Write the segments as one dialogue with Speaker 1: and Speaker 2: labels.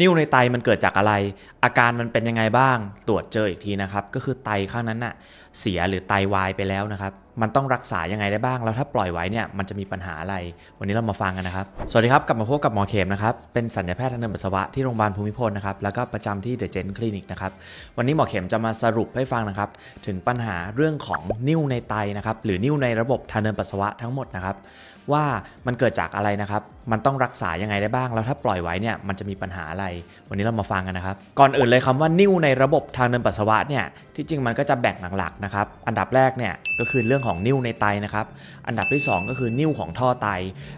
Speaker 1: นิ่วในไตมันเกิดจากอะไร อาการมันเป็นยังไงบ้าง ตรวจเจออีกทีนะครับ ก็คือไตข้างนั้นน่ะเสียหรือไตวายไปแล้วนะครับ มันต้องรักษายังไงได้บ้าง แล้วถ้าปล่อยไว้เนี่ยมันจะมีปัญหาอะไร วันนี้เรามาฟังกันนะครับ สวัสดีครับ กลับมาพบกับหมอเข็มนะครับ เป็นสัญญาแพทย์ทางเดินปัสสาวะที่โรงพยาบาลภูมิพลนะครับ แล้วก็ประจำที่เดอะเจนคลินิกนะครับ วันนี้หมอเข็มจะมาสรุปให้ฟังนะครับ ถึงปัญหาเรื่องของนิ่วในไตนะครับ หรือนิ่วในระบบทางเดินปัสสาวะทั้งหมดนะครับ ว่ามันเกิดจากอะไรนะครับ มันต้องรักษายังไงได้บ้าง แล้วถ้าปล่อยไว้เนี่ยมันจะมีปัญหาอะไร วันนี้เรามาฟังกันนะครับ ก่อนอื่นเลยคำว่านิ่วในระบบทางเดินปัสสาวะเนี่ย ที่จริงมันก็จะแบ่งหลักๆนะครับ อันดับแรกเนี่ยก็คือเรื่องของนิ่วในไตนะครับ อันดับที่ 2 ก็คือนิ่วของท่อไต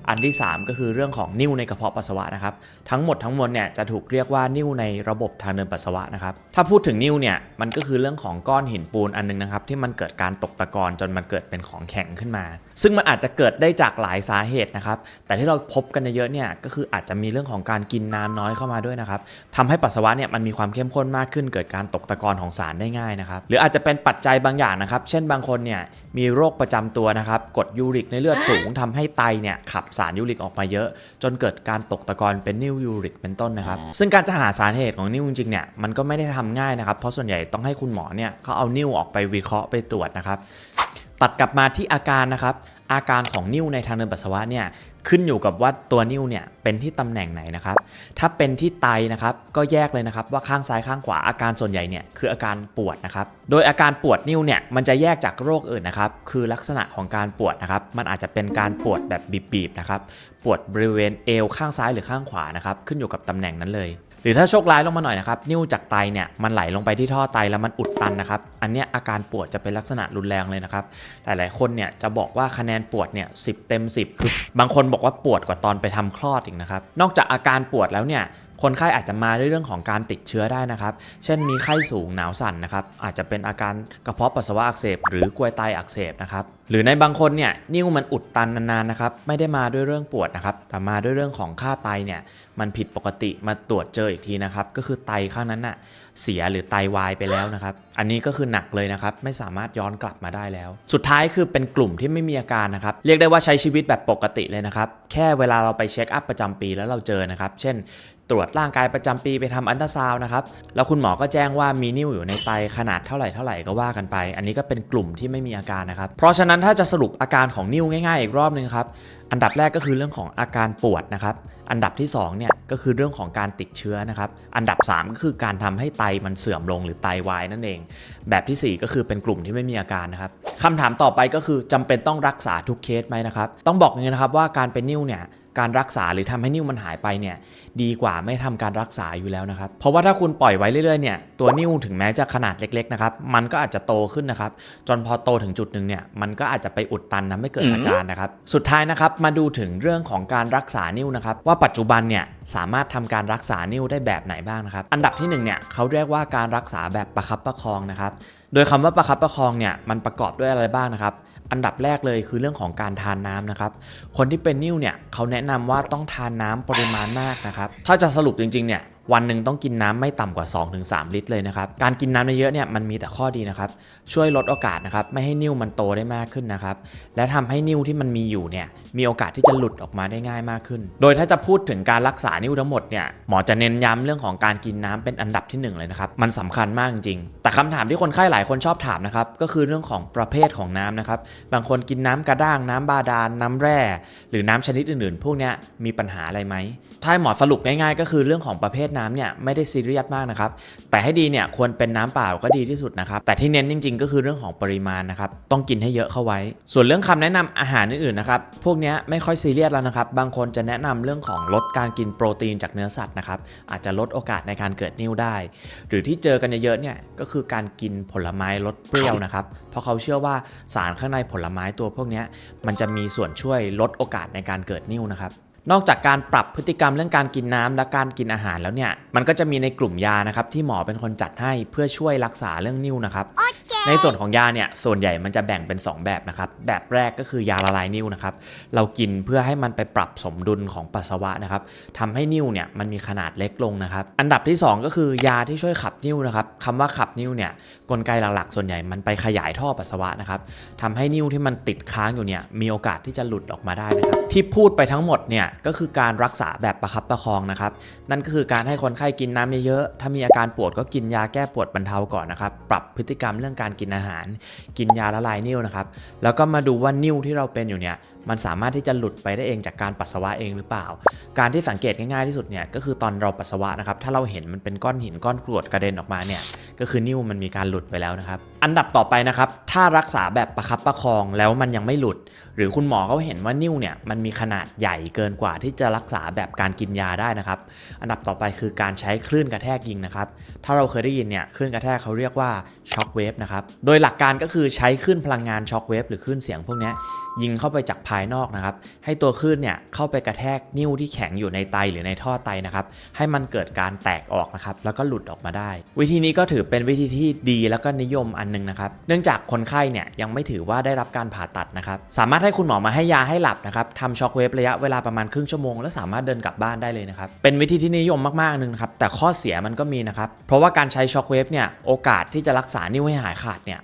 Speaker 1: อันที่ 3 ก็คือเรื่องของนิ่วในกระเพาะปัสสาวะนะครับ ทั้งหมดทั้งมวลเนี่ยจะถูกเรียกว่านิ่วในระบบทางเดินปัสสาวะนะครับ ถ้าพูดถึงนิ่วเนี่ยมันก็คือเรื่องของก้อนหินปูนอันนึงนะครับที่มันเกิดการตกตะกอนจนมันเกิดเป็นของแข็งขึ้นมา ซึ่งมันอาจจะเกิดได้จากหลายสาเหตุนะครับ แต่ที่เราพบกันเยอะเนี่ยก็คืออาจจะมีเรื่องของการกินน้ำน้อยเข้ามาด้วยนะครับทำให้ปัสสาวะเนี่ยมันมีความเข้มข้นมากขึ้น เกิดการตกตะกอนของสารได้ง่ายนะครับหรืออาจจะเป็นปัจจัยบางอย่างนะครับ เช่นบางคนเนี่ยมีโรคประจำตัวนะครับกรดยูริกในเลือดสูงทำให้ไตเนี่ยขับสารยูริกออกมาเยอะ จนเกิดการตกตะกอนเป็นนิ่วยูริกเป็นต้นนะครับ ซึ่งการจะหาสาเหตุของนิ่วจริงๆเนี่ยมันก็ไม่ได้ทำง่ายนะครับ เพราะส่วนใหญ่ต้องให้คุณหมอเนี่ยเขาเอานิ่วออกไปวิเคราะห์ไปตรวจนะครับ ตัดกลับมาที่อาการนะครับ อาการของนิ่วในทางเดินปัสสาวะเนี่ยขึ้นอยู่กับว่าตัวนิ่วเนี่ยเป็นที่ตำแหน่งไหนนะครับ ถ้าเป็นที่ไตนะครับก็แยกเลยนะครับว่าข้างซ้ายข้างขวาอาการส่วนใหญ่เนี่ยคืออาการปวดนะครับ โดยอาการปวดนิ่วเนี่ยมันจะแยกจากโรคอื่นนะครับ คือลักษณะของการปวดนะครับ มันอาจจะเป็นการปวดแบบบีบๆนะครับ ปวดบริเวณเอวข้างซ้ายหรือข้างขวานะครับ ขึ้นอยู่กับตำแหน่งนั้นเลย หรือถ้าโชคร้ายลงมาหน่อยนะครับนิ่วจากไตเนี่ยมันไหลลงไปที่ท่อไตแล้วมันอุดตันนะครับ อันเนี้ยอาการปวดจะเป็นลักษณะรุนแรงเลยนะครับ หลายๆ คนเนี่ยจะบอกว่าคะแนนปวดเนี่ยสิเต็ม 10 คือบางคนบอกว่าปวดกว่าตอนไปทำคลอดอีกนะครับ นอกจากอาการปวดแล้วเนี่ย คนไข้อาจจะมาด้วยเรื่องของการติดเชื้อได้นะครับ เช่นมีไข้สูงหนาวสั่นนะครับ อาจจะเป็นอาการกระเพาะปัสสาวะอักเสบ หรือกลวยไตอักเสบนะครับ หรือในบางคนเนี่ยนิ่วมันอุดตันนานๆนะครับ ไม่ได้มาด้วยเรื่องปวดนะครับ แต่มาด้วยเรื่องของค่าไตเนี่ย มันผิดปกติมาตรวจเจออีกทีนะครับ ก็คือไตข้างนั้นน่ะ เสียหรือไตวายไปแล้วนะครับ อันนี้ก็คือหนักเลยนะครับ ไม่สามารถย้อนกลับมาได้แล้ว สุดท้ายคือเป็นกลุ่มที่ไม่มีอาการนะครับ เรียกได้ว่าใช้ชีวิตแบบปกติเลยนะครับ แค่เวลาเราไปเช็คอัพประจำปีแล้วเราเจอนะครับ เช่น ตรวจร่างกายประจำปีไปทำอันตราซาวน์นะครับ แล้วคุณหมอก็แจ้งว่ามีนิ่วอยู่ในไตขนาดเท่าไหร่เท่าไหร่ก็ว่ากันไป อันนี้ก็เป็นกลุ่มที่ไม่มีอาการนะครับ เพราะฉะนั้นถ้าจะสรุปอาการของนิ่วง่าย ๆ อีกรอบนึงครับ อันดับแรกก็คือเรื่องของอาการปวดนะครับ อันดับที่2เนี่ยก็คือเรื่องของการติดเชื้อนะครับ อันดับ 3 ก็คือการทำให้ไตมันเสื่อมลงหรือไตวายนั่นเอง แบบทีสี่ 4 ก็คือเป็นกลุ่มที่ไม่มีอาการนะครับคำถามต่อไปก็คือจำเป็นต้องรักษาทุกเคสไหมนะครับ ต้องบอกอย่างนี้นะครับว่าการเป็นนิ่วเนี่ย การรักษาหรือทำให้นิ่วมันหายไปเนี่ยดีกว่าไม่ทำการรักษาอยู่แล้วนะครับ เพราะว่าถ้าคุณปล่อยไว้เรื่อยๆเนี่ยตัวนิ่วถึงแม้จะขนาดเล็กๆนะครับมันก็อาจจะโตขึ้นนะครับจนพอโตถึงจุดหนึ่งเนี่ยมันก็อาจจะไปอุดตันทำให้เกิดอาการนะครับสุดท้ายนะครับมาดูถึงเรื่องของการรักษานิ่วนะครับว่าปัจจุบันเนี่ยสามารถทำการรักษานิ่วได้แบบไหนบ้างนะครับอันดับที่หนึ่งเนี่ยเขาเรียกว่าการรักษาแบบประคับประคองนะครับโดยคำว่าประคับประคองเนี่ยมันประกอบด้วยอะไรบ้างนะครับ อันดับแรกเลยคือเรื่องของการทานน้ำนะครับ คนที่เป็นนิ่วเนี่ยเขาแนะนำว่าต้องทานน้ำปริมาณมากนะครับ ถ้าจะสรุปจริงๆเนี่ย วันหนึ่งต้องกินน้ำไม่ต่ำกว่า 2-3 ลิตรเลยนะครับ การกินน้ำเยอะเนี่ยมันมีแต่ข้อดีนะครับ ช่วยลดโอกาสนะครับไม่ให้นิ่วมันโตได้มากขึ้นนะครับ และทำให้นิ่วที่มันมีอยู่เนี่ยมีโอกาสที่จะหลุดออกมาได้ง่ายมากขึ้น โดยถ้าจะพูดถึงการรักษานิ่วทั้งหมดเนี่ยหมอจะเน้นย้ำเรื่องของการกินน้ำเป็นอันดับที่หนึ่งเลยนะครับ มันสำคัญมากจริงๆแต่คำถามที่คนไข้หลายคนชอบถามนะครับก็คือเรื่องของประเภทของน้ำนะครับ บางคนกินน้ำกระด้างน้ำบาดาลน้ำแร่ หรือน้ำชนิดอื่นๆ พวกเนี้ยมีปัญหาอะไรไหมถ้าให้หมอสรุปง่าย ๆ ก็คือเรื่องของประเภทน้ำเนี่ยไม่ได้ซีเรียสมากนะครับแต่ให้ดีเนี่ยควรเป็นน้ำเปล่าก็ดีที่สุดนะครับแต่ที่เน้นจริง ๆ ก็คือเรื่องของปริมาณนะครับต้องกินให้เยอะเข้าไว้ ส่วนเรื่องคำแนะนำอาหารอื่นๆนะครับพวกนี้ไม่ค่อยซีเรียสแล้วนะครับบางคนจะแนะนำเรื่องของลดการกินโปรตีนจากเนื้อสัตว์นะครับอาจจะลดโอกาสในการเกิดนิ่วได้ หรือที่เจอกันเยอะๆเนี่ยก็คือการกินผลไม้ลดเปรี้ยวนะครับเพราะเขาเชื่อว่าสารข้างในผลไม้ตัวพวกนี้มันจะมีส่วนช่วยลดโอกาสในการเกิดนิ่วนะครับ นอกจากการปรับพฤติกรรมเรื่องการกินน้ำและการกินอาหารแล้วเนี่ย มันก็จะมีในกลุ่มยานะครับที่หมอเป็นคนจัดให้เพื่อช่วยรักษาเรื่องนิ่วนะครับ ในส่วนของยาเนี่ยส่วนใหญ่มันจะแบ่งเป็น 2 แบบนะครับ แบบแรกก็คือยาละลายนิ่วนะครับ เรากินเพื่อให้มันไปปรับสมดุลของปัสสาวะนะครับทำให้นิ่วเนี่ยมันมีขนาดเล็กลงนะครับ อันดับที่ 2 ก็คือยาที่ช่วยขับนิ่วนะครับคำว่าขับนิ่วเนี่ยกลไกหลักๆ ส่วนใหญ่มันไปขยายท่อปัสสาวะนะครับทำให้นิ่วที่มันติดค้างอยู่เนี่ยมีโอกาสที่จะหลุดออกมาได้นะครับ ที่พูดไปทั้งหมดเนี่ยก็คือการรักษาแบบประคับประคองนะครับ นั่นก็คือการให้คนไข้กินน้ำเยอะๆถ้ามีอาการปวดก็กินยาแก้ปวดบรรเทาก่อนนะครับ ปรับพฤติกรรมเรื่องการกินอาหาร กินยาละลายนิ่วนะครับ แล้วก็มาดูว่านิ่วที่เราเป็นอยู่เนี่ย มันสามารถที่จะหลุดไปได้เองจากการปัสสาวะเองหรือเปล่า การที่สังเกตง่ายๆที่สุดเนี่ยก็คือตอนเราปัสสาวะนะครับถ้าเราเห็นมันเป็นก้อนหินก้อนกรวดกระเด็นออกมาเนี่ยก็คือนิ่วมันมีการหลุดไปแล้วนะครับอันดับต่อไปนะครับถ้ารักษาแบบประคับประคองแล้วมันยังไม่หลุด หรือคุณหมอเขาเห็นว่านิ่วเนี่ยมันมีขนาดใหญ่เกินกว่าที่จะรักษาแบบการกินยาได้นะครับอันดับต่อไปคือการใช้คลื่นกระแทกยิงนะครับถ้าเราเคยได้ยินเนี่ยคลื่นกระแทกเขาเรียกว่าช็อคเวฟนะครับโดยหลักการก็คือใช้คลื่นพลังงานช็อคเวฟหรือคลื่นเสียงพวกนี้ ยิงเข้าไปจากภายนอกนะครับ ให้ตัวคลื่นเนี่ยเข้าไปกระแทกนิ้วที่แข็งอยู่ในไตหรือในท่อไตนะครับ ให้มันเกิดการแตกออกนะครับ แล้วก็หลุดออกมาได้ วิธีนี้ก็ถือเป็นวิธีที่ดีแล้วก็นิยมอันหนึงนะครับ เนื่องจากคนไข้เนี่ยยังไม่ถือว่าได้รับการผ่าตัดนะครับ สามารถให้คุณหมอมาให้ยาให้หลับนะครับทำช็อคเวฟระยะเวลาประมาณครึ่งชั่วโมงแล้วสามารถเดินกลับบ้านได้เลยนะครับ เป็นวิธีที่นิยมมากๆหนึงนครับ แต่ข้อเสียมันก็มีนะครับ เพราะว่าการใช้ช็อคเวฟเนี่ย โอกาสที่จะรักษานิ้วให้หายขาดเนี่ย